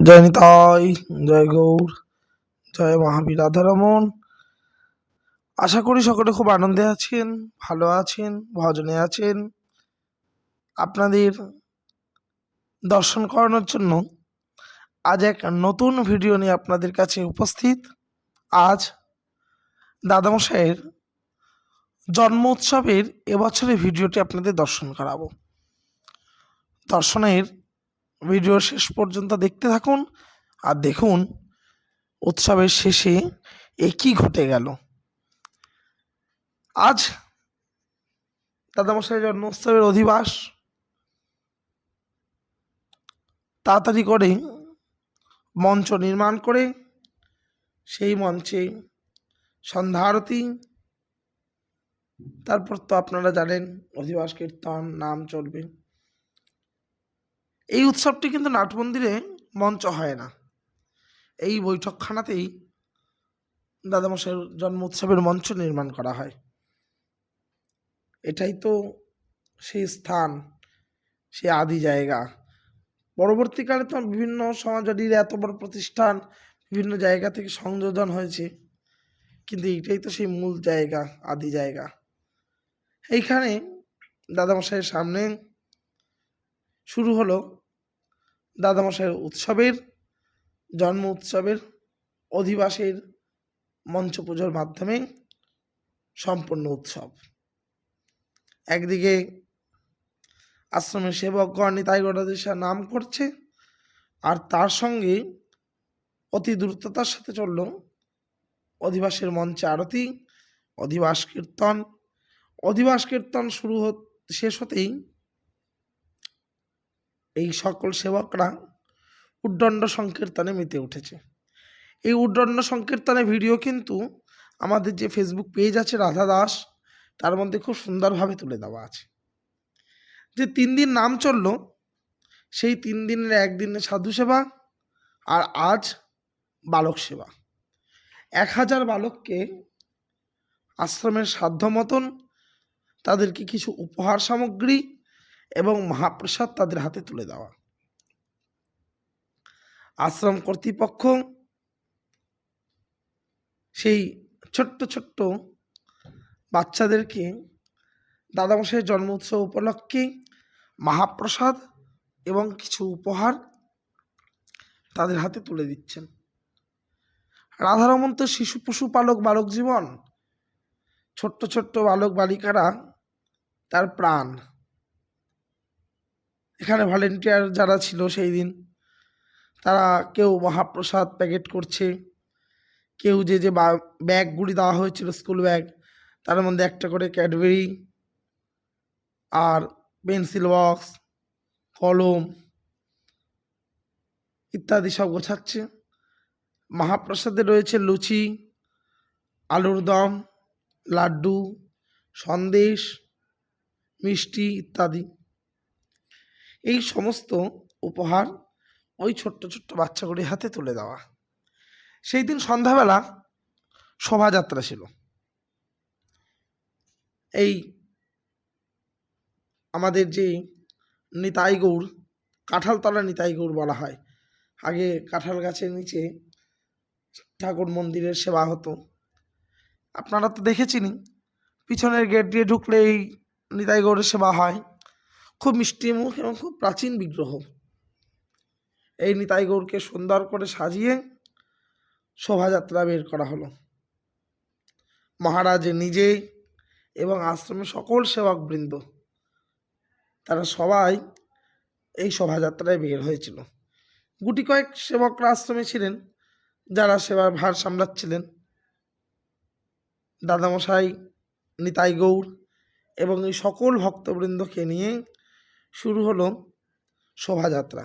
জয় নিতাই, জয় গৌর, জয় মহাবীর রাধারমন। আশা করি সকলে খুব আনন্দে আছেন, ভালো আছেন, ভজনে আছেন। আপনাদের দর্শন করানোর জন্য আজ এক নতুন ভিডিও নিয়ে আপনাদের কাছে উপস্থিত। আজ দাদামশাইয়ের জন্ম উৎসবের এবছরের ভিডিওটি আপনাদের দর্শন করাবো। দর্শনের ভিডিও শেষ পর্যন্ত দেখতে থাকুন আর দেখুন উৎসবের শেষে এ কী ঘটে গেল। আজ দাদামশাই জন্ম উৎসবের অধিবাস তাড়াতাড়ি করে মঞ্চ নির্মাণ করে সেই মঞ্চে সন্ধ্যা আরতি। তারপর তো আপনারা জানেন অধিবাস, কীর্তন, নাম চলবে। এই উৎসবটি কিন্তু নাট মন্দিরে মঞ্চ হয় না। এই বৈঠকখানাতেই দাদামশাইয়ের জন্ম উৎসবের মঞ্চ নির্মাণ করা হয়। এটাই তো সেই স্থান, সে আদি জায়গা। পরবর্তীকালে তো বিভিন্ন সমাজবাদীর এত বড় প্রতিষ্ঠান, বিভিন্ন জায়গা থেকে সংযোজন হয়েছে। কিন্তু এইটাই তো সেই মূল জায়গা, আদি জায়গা। এইখানে দাদামশাইয়ের সামনে শুরু হলো দাদামশাইয়ের উৎসবের, জন্ম উৎসবের, অধিবাসের মঞ্চ পুজোর মাধ্যমে সম্পূর্ণ উৎসব। একদিকে আশ্রমের সেবকগণ নিতাই গণদেশা নাম করছে, আর তার সঙ্গে অতি দ্রুততার সাথে চলল অধিবাসের মঞ্চে আরতি, অধিবাস কীর্তন। অধিবাস কীর্তন শুরু শেষ হতেই এই সকল সেবকরা উদ্দণ্ড সংকীর্তনে মেতে উঠেছে। এই উদ্দণ্ড সংকীর্তনে ভিডিও কিন্তু আমাদের যে ফেসবুক পেজ আছে রাধা দাস, তার মধ্যে খুব সুন্দরভাবে তুলে দেওয়া আছে। যে তিন দিন নাম চলল, সেই তিন দিনের একদিনে সাধু সেবা আর আজ বালক সেবা। এক হাজার বালককে আশ্রমের সাধ্য মতন তাদেরকে কিছু উপহার সামগ্রী এবং মহাপ্রসাদ তাদের হাতে তুলে দেওয়া। আশ্রম কর্তৃপক্ষ সেই ছোট্ট ছোট্ট বাচ্চাদেরকে দাদামশাইয়ের জন্ম উৎসব উপলক্ষে মহাপ্রসাদ এবং কিছু উপহার তাদের হাতে তুলে দিচ্ছেন। রাধারমন তো শিশু পশুপালক বালক জীবন। ছোট্ট ছোট্ট বালক বালিকারা তার প্রাণ। এখানে ভলেন্টিয়ার যারা ছিল সেই দিন, তারা কেউ মহাপ্রসাদ প্যাকেট করছে, কেউ যে যে ব্যাগগুলি দেওয়া হয়েছিল স্কুল ব্যাগ তার মধ্যে একটা করে ক্যাডবেরি আর পেন্সিল বক্স কলম ইত্যাদি সব গোছাচ্ছে। মহাপ্রসাদে রয়েছে লুচি, আলুর দম, লাড্ডু, সন্দেশ, মিষ্টি ইত্যাদি। এই সমস্ত উপহার ওই ছোট্ট ছোট্ট বাচ্চাগুলির হাতে তুলে দেওয়া। সেই দিন সন্ধ্যাবেলা শোভাযাত্রা ছিল। এই আমাদের যে নিতাই গৌড় কাঁঠালতলা নিতাই গৌড় বলা হয়, আগে কাঁঠাল গাছের নিচে ঠাকুর মন্দিরের সেবা হতো। আপনারা তো দেখেছেনই, পিছনের গেট দিয়ে ঢুকলে এই নিতাই গৌড়ের সেবা হয়। খুব মিষ্টি মুখ এবং খুব প্রাচীন বিগ্রহ। এই নিতাই গৌরকে সুন্দর করে সাজিয়ে শোভাযাত্রা বের করা হলো। মহারাজ নিজে এবং আশ্রমের সকল সেবকবৃন্দ, তারা সবাই এই শোভাযাত্রায় বের হয়েছিল। গুটি কয়েক সেবকরা আশ্রমে ছিলেন, যারা সেবার ভার সামলাচ্ছিলেন। দাদামশাই, নিতাই গৌর এবং এই সকল ভক্তবৃন্দকে নিয়ে শুরু হলো শোভাযাত্রা।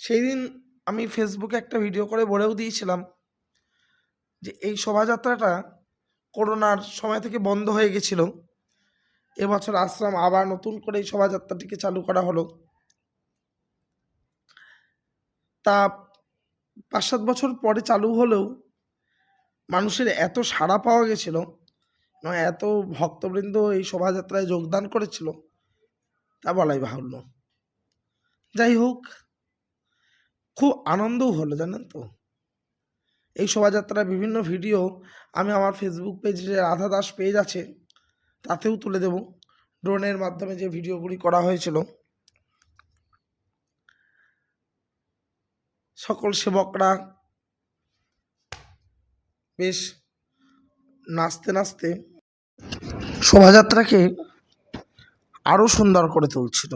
সেই দিন আমি ফেসবুকে একটা ভিডিও করে বলেও দিয়েছিলাম যে এই শোভাযাত্রাটা করোনার সময় থেকে বন্ধ হয়ে গেছিল। এবছর আশ্রম আবার নতুন করে এই শোভাযাত্রাটিকে চালু করা হলো। তা পাঁচ সাত বছর পরে চালু হলেও মানুষের এত সাড়া পাওয়া গেছিল এত ভক্তবৃন্দ এই শোভাযাত্রায় যোগদান করেছিল, তা বলাই বাহুল্য। যাই হোক, খুব আনন্দও হলো, জানেন তো? এই শোভাযাত্রার বিভিন্ন ভিডিও আমি আমার ফেসবুক পেজে যে রাধা দাস পেজ আছে তাতেও তুলে দেব। ড্রোনের মাধ্যমে যে ভিডিওগুলি করা হয়েছিল। সকল সেবকরা বেশ নাচতে নাচতে শোভাযাত্রাকে আরও সুন্দর করে তুলছিল।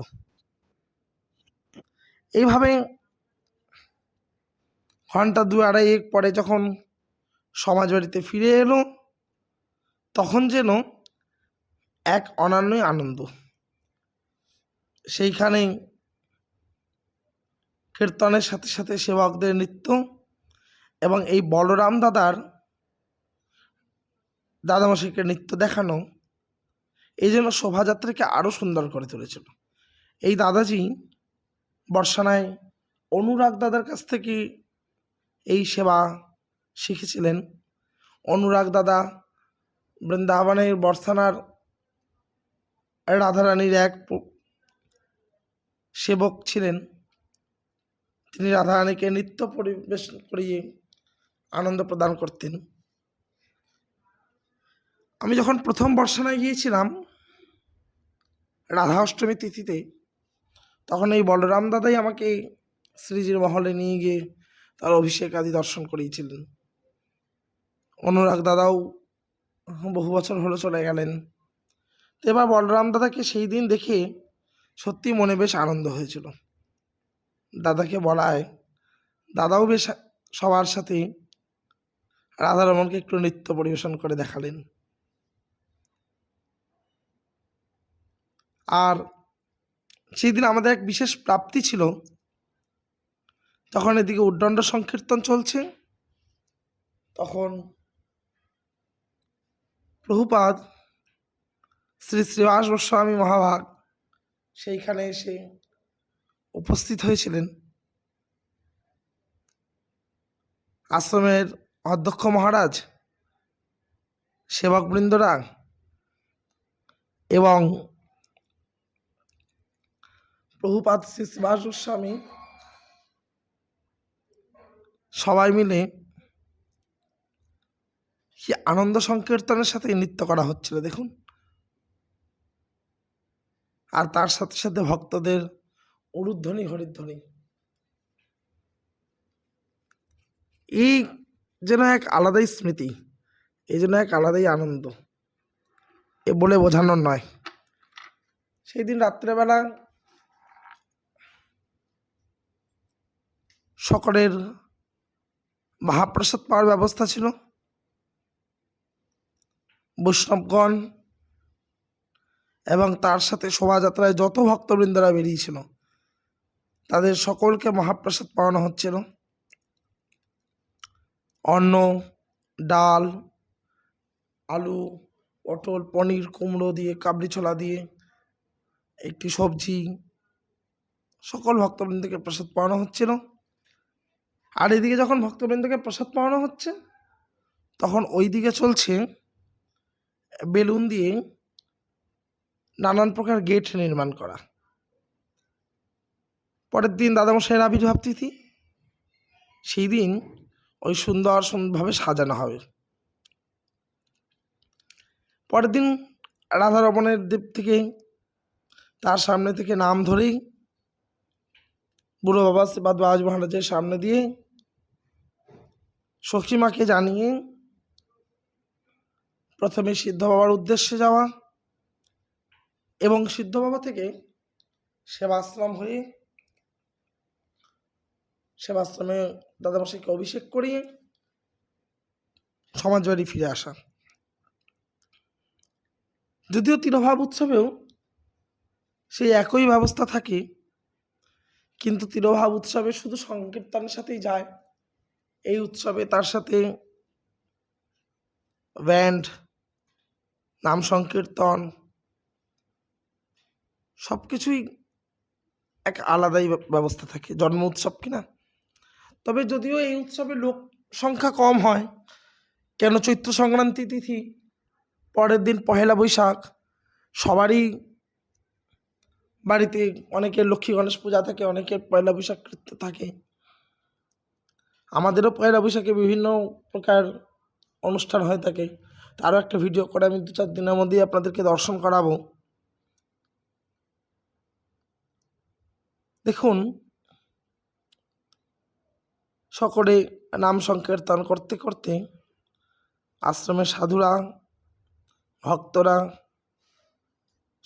এইভাবে ঘণ্টা দু আড়াই এক পরে যখন সমাজ বাড়িতে ফিরে এলো, তখন যেন এক অনন্যই আনন্দ। সেইখানে কীর্তনের সাথে সাথে সেবকদের নৃত্য এবং এই বলরাম দাদার দাদামশাইকে নৃত্য দেখানো এই জন্য শোভাযাত্রাকে আরও সুন্দর করে তুলেছিল। এই দাদাজি বর্ষানায় অনুরাগ দাদার কাছ থেকে এই সেবা শিখেছিলেন। অনুরাগ দাদা বৃন্দাবনের বর্ষানার রাধারানীর এক সেবক ছিলেন। তিনি রাধারানীকে নৃত্য পরিবেশন করিয়ে আনন্দ প্রদান করতেন। আমি যখন প্রথম বর্ষানায় গিয়েছিলাম রাধা অষ্টমী তিথিতে, তখন এই বলরাম দাদাই আমাকে শ্রীজির মহলে নিয়ে গিয়ে তার অভিষেক আদি দর্শন করিয়েছিলেন। অনুরাগ দাদাও বহু বছর হলো চলে গেলেন। তো এবার বলরাম দাদাকে সেই দিন দেখে সত্যি মনে বেশ আনন্দ হয়েছিল। দাদাকে বলায়, দাদাও বেশ সবার সাথে রাধারমণকে একটু নৃত্য পরিবেশন করে দেখালেন। সেই দিন আমাদের এক বিশেষ প্রাপ্তি ছিল। তখন এদিকে উদ্দণ্ড সংকীর্তন চলছে। তখন প্রভুপাদ শ্রী শ্রীবাস গোস্বামী মহাভাগ সেইখানে এসে উপস্থিত হয়েছিলেন। আশ্রমের অধ্যক্ষ মহারাজ, সেবকবৃন্দরা এবং শ্রীবাস গোস্বামী সবাই মিলে কি আনন্দ সংকীর্তনের সাথে নৃত্য করা হচ্ছিল, দেখুন। আর তার সাথে সাথে ভক্তদের উরুধ্বনি, হরিধ্বনি। এই যেন এক আলাদাই স্মৃতি এই জন্য এক আলাদাই আনন্দ, এ বলে বোঝানোর নয়। সেই দিন রাত্রেবেলা সকলের মহাপ্রসাদ পাওয়ার ব্যবস্থা ছিল। বৈষ্ণবগণ এবং তার সাথে শোভাযাত্রায় যত ভক্তবৃন্দরা বেরিয়েছিল, তাদের সকলকে মহাপ্রসাদ পাওয়ানো হচ্ছিল। অন্ন, ডাল, আলু, পটল, পনির, কুমড়ো দিয়ে, কাবলি ছোলা দিয়ে, একটি সবজি, সকল ভক্তবৃন্দকে প্রসাদ পাওয়ানো হচ্ছিল। আর এদিকে যখন ভক্তবৃন্দকে প্রসাদ পাওয়ানো হচ্ছে, তখন ওই দিকে চলছে বেলুন দিয়ে নানান প্রকার গেট নির্মাণ করা। পরের দিন দাদামশাইয়ের আবির্ভাব তিথি। সেই দিন ওই সুন্দর সুন্দরভাবে সাজানো হবে। পরের দিন রাধা রমণের দেব থেকে তার সামনে থেকে নাম ধরেই বুড়ো বাবা শ্রীপাদ বাবাজ মহারাজের সামনে দিয়ে সখীমাকে জানিয়ে প্রথমে সিদ্ধ বাবার উদ্দেশ্যে যাওয়া এবং সিদ্ধ বাবা থেকে সেবাশ্রম হয়ে সেবাশ্রমে দাদামশাইকে অভিষেক করিয়ে সমাজবাড়ি ফিরে আসা। যদিও তিরোভাব উৎসবেও সেই একই ব্যবস্থা থাকে কিন্তু তিরোভাব উৎসবে শুধু সংকীর্তনের সাথেই যায়। এই উৎসবে তার সাথে ব্যান্ড, নাম সংকীর্তন সব কিছুই এক আলাদাই ব্যবস্থা থাকে, জন্ম উৎসব কিনা। তবে যদিও এই উৎসবে লোক সংখ্যা কম হয়, কেন চৈত্র সংক্রান্তি তিথি, পরের দিন পহেলা বৈশাখ, সবারই বাড়িতে অনেকের লক্ষ্মী গণেশ পূজা থাকে অনেকের পয়লা বৈশাখ কৃত্য থাকে। আমাদেরও পয়লা বৈশাখে বিভিন্ন প্রকার অনুষ্ঠান হয়ে থাকে। তারও একটা ভিডিও করে আমি দু চার দিনের মধ্যেই আপনাদেরকে দর্শন করাবো। দেখুন, সকলে নাম সংকীর্তন করতে করতে আশ্রমের সাধুরা, ভক্তরা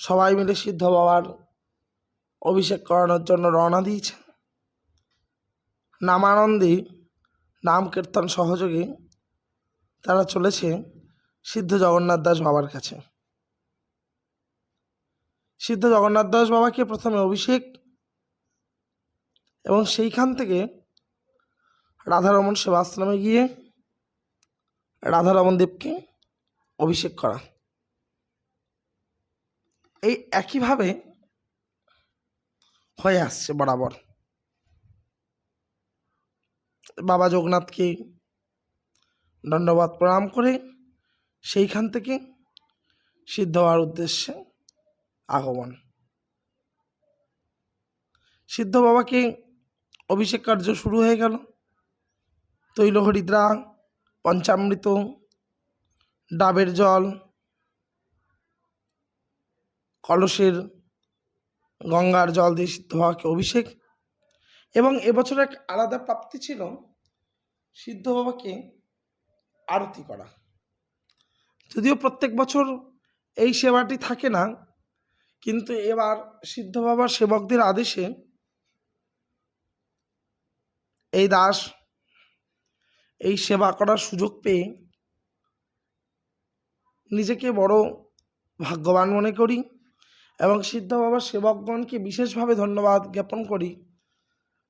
সবাই মিলে সিদ্ধ বাবার অভিষেক করানোর জন্য রওনা দিয়েছে। নামানন্দে নাম কীর্তন সহযোগে তারা চলেছে সিদ্ধ জগন্নাথ দাস বাবার কাছে। সিদ্ধ জগন্নাথ দাস বাবাকে প্রথমে অভিষেক এবং সেইখান থেকে রাধারমন সেবাশ্রমে গিয়ে রাধারমন দেবকে অভিষেক করা। এই একইভাবে হয়ে আসছে বরাবর। বাবা জগন্নাথকে দণ্ডবাদ প্রণাম করে সেইখান থেকে সিদ্ধ হওয়ার উদ্দেশ্যে আগমন। সিদ্ধ বাবাকে অভিষেক কার্য শুরু হয়ে গেল। তৈল হরিদ্রা পঞ্চামৃত, ডাবের জল, কলসের গঙ্গার জল দিয়ে সিদ্ধ বাবাকে অভিষেক? এবং এবছর এক আলাদা প্রাপ্তি ছিল, সিদ্ধ বাবাকে আরতি করা। যদিও প্রত্যেক বছর এই সেবাটি থাকে না, কিন্তু এবার সিদ্ধ বাবার সেবকদের আদেশে এই দাস এই সেবা করার সুযোগ পেয়ে নিজেকে বড় ভাগ্যবান মনে করি। এবং সিদ্ধ বাবার সেবকগণকে বিশেষভাবে ধন্যবাদ জ্ঞাপন করি,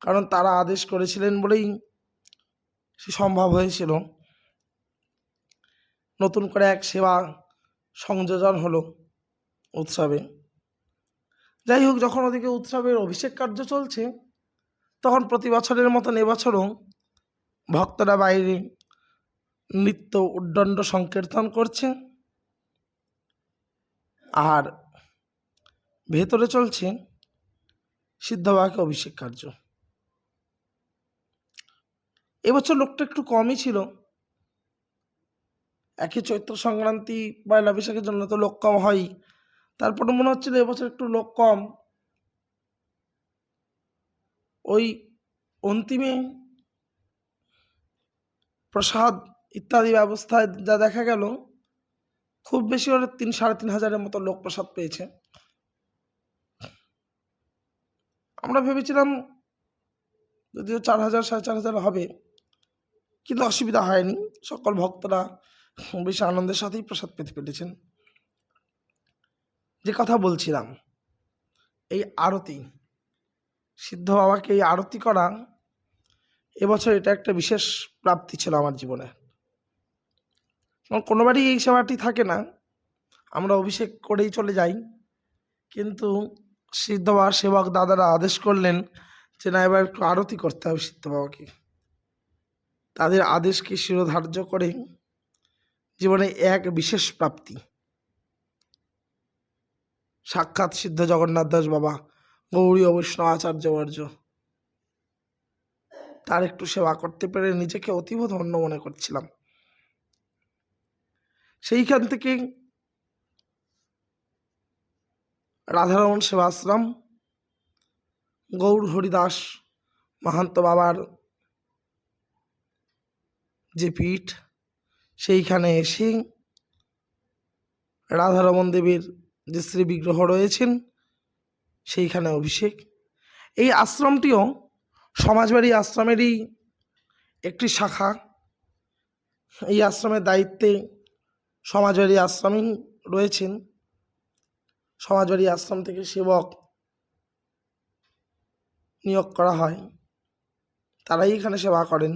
কারণ তারা আদেশ করেছিলেন বলেই সে সম্ভব হয়েছিল। নতুন করে এক সেবা সংযোজন হলো উৎসবে। যাই হোক, যখন ওদিকে উৎসবের অভিষেক কার্য চলছে, তখন প্রতি বছরের মতন এবছরও ভক্তরা বাইরে নৃত্য উদ্দণ্ড সংকীর্তন করছে। আর ভেতরে চলছে সিদ্ধবাকে অভিষেক কার্য। এবছর লোকটা একটু কমই ছিল। একে চৈত্র সংক্রান্তি পয়লা বৈশাখের জন্য তো লোক কম হয়ই। তারপরে মনে হচ্ছিল এবছর একটু লোক কম। ওই অন্তিমে প্রসাদ ইত্যাদি ব্যবস্থায় যা দেখা গেল, খুব বেশি হলে তিন সাড়ে তিন হাজারের মতো লোক প্রসাদ পেয়েছে। আমরা ভেবেছিলাম যদিও চার হাজার, সাড়ে চার হাজার হবে, কিন্তু অসুবিধা হয়নি। সকল ভক্তরা বেশ আনন্দের সাথেই প্রসাদ পেতে পেরেছেন। যে কথা বলছিলাম, এই আরতি, সিদ্ধ বাবাকে এই আরতি করা এবছর এটা একটা বিশেষ প্রাপ্তি ছিল আমার জীবনে। কোনোবারই এই সেবাটি থাকে না, আমরা অভিষেক করেই চলে যাই, কিন্তু সিদ্ধ বাবার সেবক দাদারা আদেশ করলেন যে, না, এবার একটু আরতি করতে হবে সিদ্ধ বাবাকে। তাদের আদেশকে শিরোধার্য করে জীবনে এক বিশেষ প্রাপ্তি। সাক্ষাৎ সিদ্ধ জগন্নাথ দাস বাবা গৌরী অবৈষ্ণব আচার্য আচার্যবর্য তার একটু সেবা করতে পেরে নিজেকে অতীব ধন্য মনে করছিলাম। সেইখান থেকে রাধারমণ সেবাশ্রম, গৌর হরিদাস মাহান্ত বাবার যে পীঠ, সেইখানে এসে রাধারমণ দেবীর যে শ্রী বিগ্রহ রয়েছেন, সেইখানে অভিষেক। এই আশ্রমটিও সমাজবাড়ি আশ্রমেরই একটি শাখা। এই আশ্রমের দায়িত্বে সমাজবাড়ি আশ্রমেই রয়েছেন। সমাজবাড়ি আশ্রম থেকে সেবক নিয়োগ করা হয়। তারাই এখানে সেবা করেন।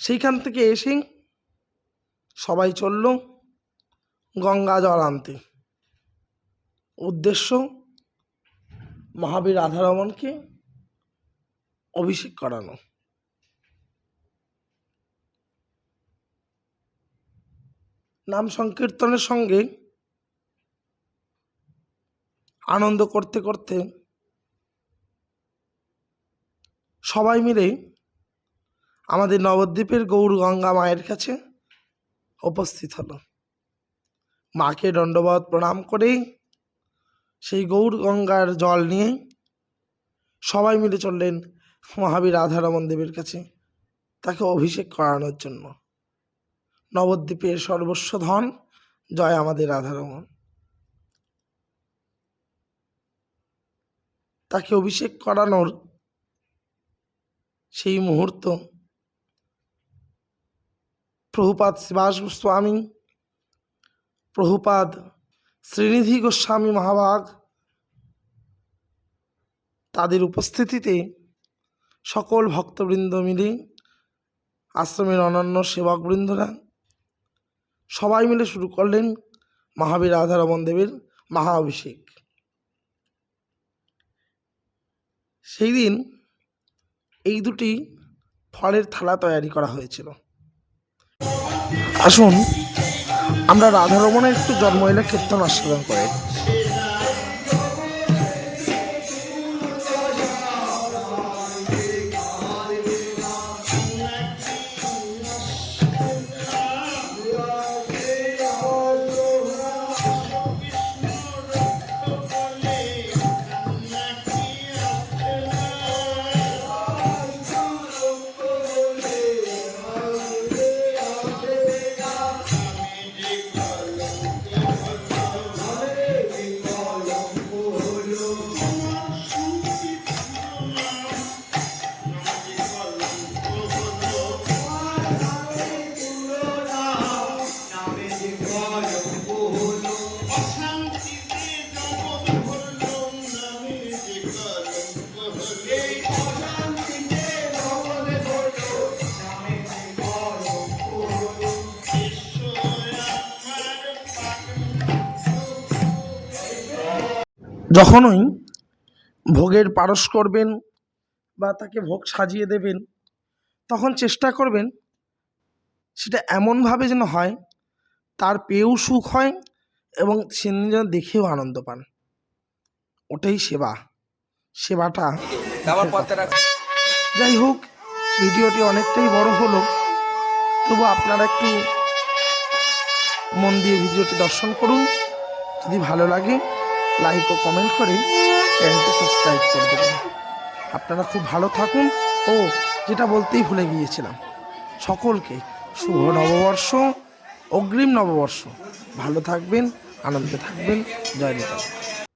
সেইখান থেকে এসে সবাই চলল গঙ্গা জল আনতে। উদ্দেশ্য, মহাবীর রাধারমণকে অভিষেক করানো। নাম সংকীর্তনের সঙ্গে আনন্দ করতে করতে সবাই মিলে আমাদের নবদ্বীপের গৌর গঙ্গা মায়ের কাছে উপস্থিত হলো। মাকে দণ্ডবত প্রণাম করে সেই গৌর গঙ্গার জল নিয়ে সবাই মিলে চললেন মহাবীর রাধারমন দেবের কাছে তাকে অভিষেক করানোর জন্য। নবদ্বীপের সর্বস্ব ধন, জয় আমাদের রাধারমন। তাকে অভিষেক করানোর সেই মুহূর্ত। প্রভুপাদ শিবাস গোস্বামী প্রভুপাদ শ্রীনিধি গোস্বামী মহাভাগ তাদের উপস্থিতিতে সকল ভক্তবৃন্দ মিলে আশ্রমের অনন্য সেবকবৃন্দরা সবাই মিলে শুরু করলেন মহাবীর রাধারমন দেবের মহা অভিষেক সেই দিন এই দুটি ফলের থালা তৈরি করা হয়েছিল। আসুন আমরা রাধারমণের একটু জন্ম এলে কীর্তন আস্বাদন করে। যখনই ভোগের পারস করবেন বা তাকে ভোগ সাজিয়ে দেবেন তখন চেষ্টা করবেন সেটা এমনভাবে যেন হয় তার পেয়েও সুখ হয় এবং সে যেন দেখেও আনন্দ পান। ওটাই সেবা। সেবাটা যাই হোক ভিডিওটি অনেকটাই বড় হলো। তবু আপনারা একটু মন দিয়ে ভিডিওটি দর্শন করুন। যদি ভালো লাগে লাইক ও কমেন্ট করে চ্যানেলটি সাবস্ক্রাইব করে দেবেন। আপনারা খুব ভালো থাকুন। ও, যেটা বলতেই ভুলে গিয়েছিলাম। সকলকে শুভ নববর্ষ, অগ্রিম নববর্ষ। ভালো থাকবেন, আনন্দে থাকবেন। জয় নেতাল